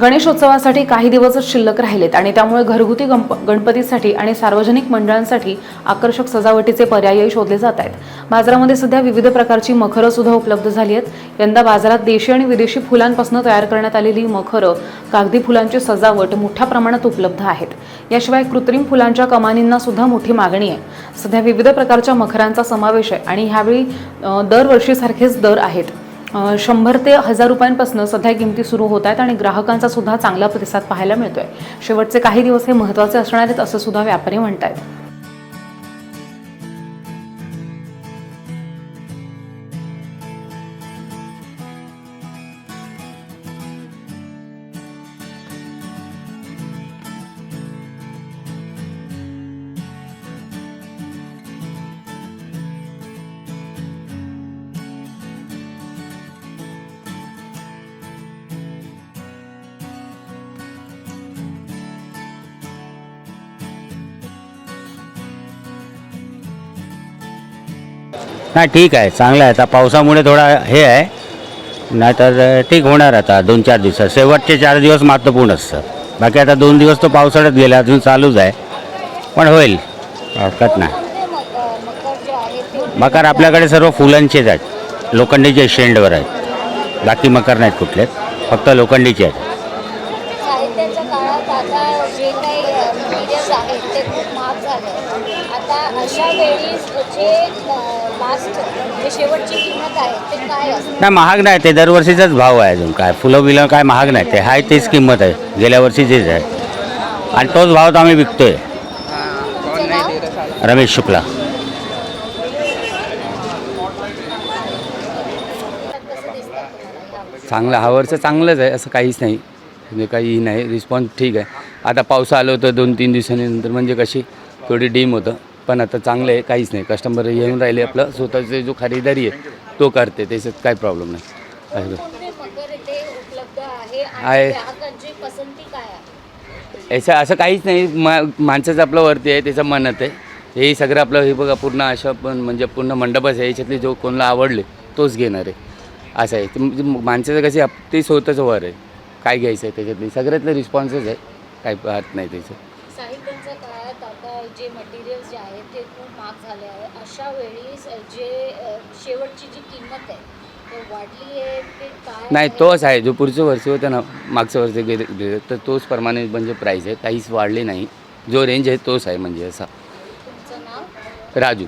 गणेशोत्सवासाठी काही दिवसच शिल्लक राहिलेत आणि त्यामुळे घरगुती गणप गणपतीसाठी आणि सार्वजनिक मंडळांसाठी आकर्षक सजावटीचे पर्यायही शोधले जात आहेत. बाजारामध्ये सध्या विविध प्रकारची मखरं सुद्धा उपलब्ध झाली आहेत. यंदा बाजारात देशी आणि विदेशी फुलांपासून तयार करण्यात आलेली मखरं कागदी फुलांची सजावट मोठ्या प्रमाणात उपलब्ध आहेत. याशिवाय कृत्रिम फुलांच्या कमानींना सुद्धा मोठी मागणी आहे. सध्या विविध प्रकारच्या मखरांचा समावेश आहे आणि ह्यावेळी दरवर्षीसारखेच दर आहेत. शंभर ते हजार रुपयांपासून सध्या किमती सुरू होत आहेत आणि ग्राहकांचा सुद्धा चांगला प्रतिसाद पाहायला मिळतोय. शेवटचे काही दिवस हे महत्त्वाचे असणार आहेत असं सुद्धा व्यापारी आहेत नाही ठीक आहे. चांगलं आहे. आता पावसामुळे थोडा हे आहे. नाहीतर ठीक होणार आता दोन चार दिवसात. शेवटचे चार दिवस महत्त्वपूर्ण असतं बाकी आता दोन दिवस तो पावसाळ्यात गेला अजून चालूच आहे. पण होईल. हरकत नाही. मकर आपल्याकडे सर्व फुलांचेच आहेत. लोखंडीचे शेंडवर आहेत. बाकी मकर नाहीत कुठले. फक्त लोखंडीचे आहेत. आता अशा वेळी जे नाही महाग नाही ते दरवर्षीचाच भाव आहे अजून काय. फुलं बिलं काय महाग नाही ते आहे तेच किंमत आहे गेल्या वर्षी तेच आहे. आणि तोच भाव तर आम्ही विकतोय. रमेश शुक्ला. चांगलं हा वर्ष चांगलंच आहे असं काहीच नाही. म्हणजे काही नाही रिस्पॉन्स ठीक आहे. आता पावसा आलं होतं दोन तीन दिवसांनंतर म्हणजे कशी थोडी डीम होतं. पण आता चांगलं आहे काहीच नाही. कस्टमर येऊन राहिले आपलं स्वतःचे जो खरेदारी आहे तो करते त्याच्यात काही प्रॉब्लेम नाही. आहे. याचं असं काहीच नाही मा माणसाचं आपलं वरती आहे त्याचं मनात आहे. हे सगळं आपलं हे बघा पूर्ण अशा पण म्हणजे पूर्ण मंडपच आहे याच्यातले जो कोणाला आवडले तोच घेणार आहे. असं आहे. म्हणजे माणसाचं कशी आप ते स्वतःचं वर आहे. काय घ्यायचं आहे त्याच्यातली? सगळ्यातलं रिस्पॉन्सच आहे. काही पाहत नाही त्याचं. साहित्यांच्या काळात आता जे मटेरियल्स जे आहेत ते खूप महाग झाले आहे. अशा वेळी जे शेवटची जी किंमत आहे ते वाढली आहे ते काय नाही आहे? तोच आहे. जो पुढच्या वर्षी होतं ना मागच्या वर्षी गेले गेले तर तोच प्रमाणे म्हणजे प्राईस आहे. काहीच वाढले नाही. जो रेंज आहे तोच आहे म्हणजे असा. तुमचं नाव? राजू.